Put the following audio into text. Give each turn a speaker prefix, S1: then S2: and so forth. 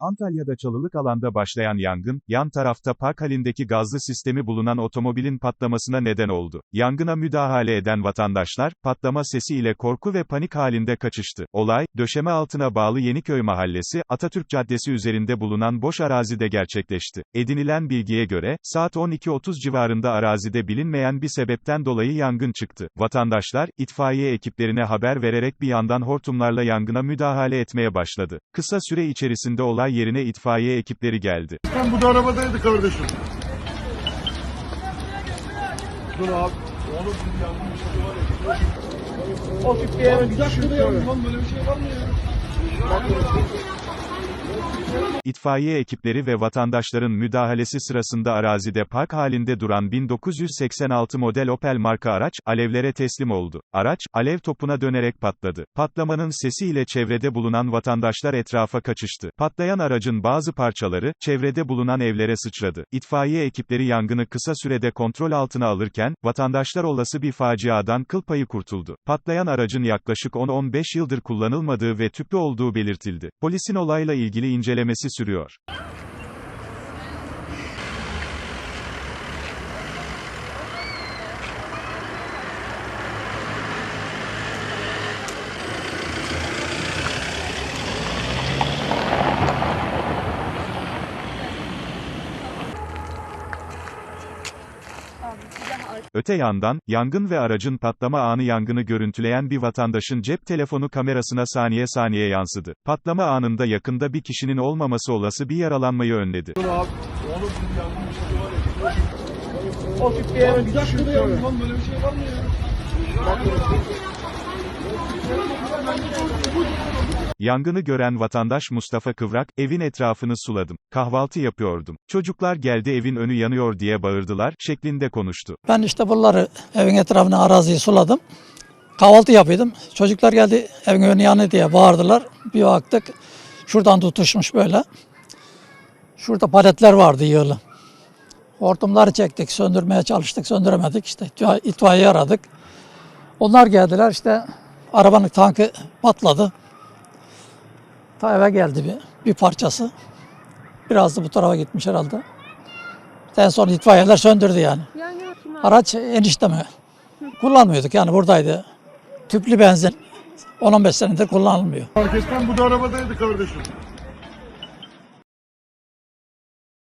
S1: Antalya'da çalılık alanda başlayan yangın, yan tarafta park halindeki gazlı sistemi bulunan otomobilin patlamasına neden oldu. Yangına müdahale eden vatandaşlar, patlama sesi ile korku ve panik halinde kaçıştı. Olay, döşeme altına bağlı Yeniköy Mahallesi, Atatürk Caddesi üzerinde bulunan boş arazide gerçekleşti. Edinilen bilgiye göre, saat 12.30 civarında arazide bilinmeyen bir sebepten dolayı yangın çıktı. Vatandaşlar, itfaiye ekiplerine haber vererek bir yandan hortumlarla yangına müdahale etmeye başladı. Kısa süre içerisinde olay yerine itfaiye ekipleri geldi.
S2: Sen bu da arabadaydı kardeşim. Dur abi. Oğlum bir şey var ya. O tip bir yere ya. Lan böyle bir şey var mı ya?
S1: İtfaiye ekipleri ve vatandaşların müdahalesi sırasında arazide park halinde duran 1986 model Opel marka araç, alevlere teslim oldu. Araç, alev topuna dönerek patladı. Patlamanın sesiyle çevrede bulunan vatandaşlar etrafa kaçıştı. Patlayan aracın bazı parçaları, çevrede bulunan evlere sıçradı. İtfaiye ekipleri yangını kısa sürede kontrol altına alırken, vatandaşlar olası bir faciadan kıl payı kurtuldu. Patlayan aracın yaklaşık 10-15 yıldır kullanılmadığı ve tüplü olduğu belirtildi. Polisin olayla ilgili incelemesi sürüyor. Öte yandan, yangın ve aracın patlama anı yangını görüntüleyen bir vatandaşın cep telefonu kamerasına saniye saniye yansıdı. Patlama anında yakında bir kişinin olmaması olası bir yaralanmayı önledi.
S2: Abi. Oğlum bir yangın bir var ya.
S3: O tip bir yere
S2: Bir dakika ya. Lan böyle bir şey var mı ya?
S1: Yangını gören vatandaş Mustafa Kıvrak, evin etrafını suladım. Kahvaltı yapıyordum. Çocuklar geldi evin önü yanıyor diye bağırdılar, şeklinde konuştu.
S4: Ben işte buraları evin etrafına araziyi suladım. Kahvaltı yapıyordum. Çocuklar geldi evin önü yanı diye bağırdılar. Bir baktık şuradan tutuşmuş böyle. Şurada paletler vardı yığılı. Hortumları çektik, söndürmeye çalıştık, söndüremedik. İşte itfa- itfaiye aradık. Onlar geldiler işte arabanın tankı patladı. Ta eve geldi bir, bir parçası. Biraz da bu tarafa gitmiş herhalde. En son itfaiyeler söndürdü yani. Araç enişteme. Kullanmıyorduk yani buradaydı. Tüplü benzin 10-15 senedir kullanılmıyor.
S2: Herkesten bu da arabadaydı kardeşim.